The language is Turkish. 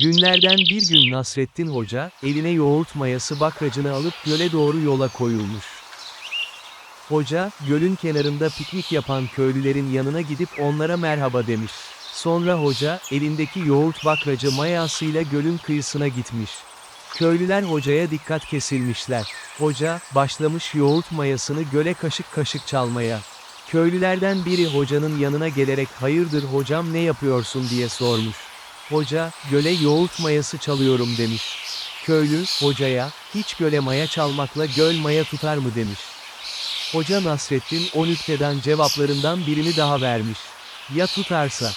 Günlerden bir gün Nasrettin Hoca, eline yoğurt mayası bakracını alıp göle doğru yola koyulmuş. Hoca, gölün kenarında piknik yapan köylülerin yanına gidip onlara merhaba demiş. Sonra hoca, elindeki yoğurt bakracı mayasıyla gölün kıyısına gitmiş. Köylüler hocaya dikkat kesilmişler. Hoca, başlamış yoğurt mayasını göle kaşık kaşık çalmaya. Köylülerden biri hocanın yanına gelerek hayırdır hocam ne yapıyorsun diye sormuş. Hoca, göle yoğurt mayası çalıyorum demiş. Köylü, hocaya, hiç göle maya çalmakla göl maya tutar mı demiş. Hoca Nasrettin o nükteden cevaplarından birini daha vermiş. Ya tutarsa?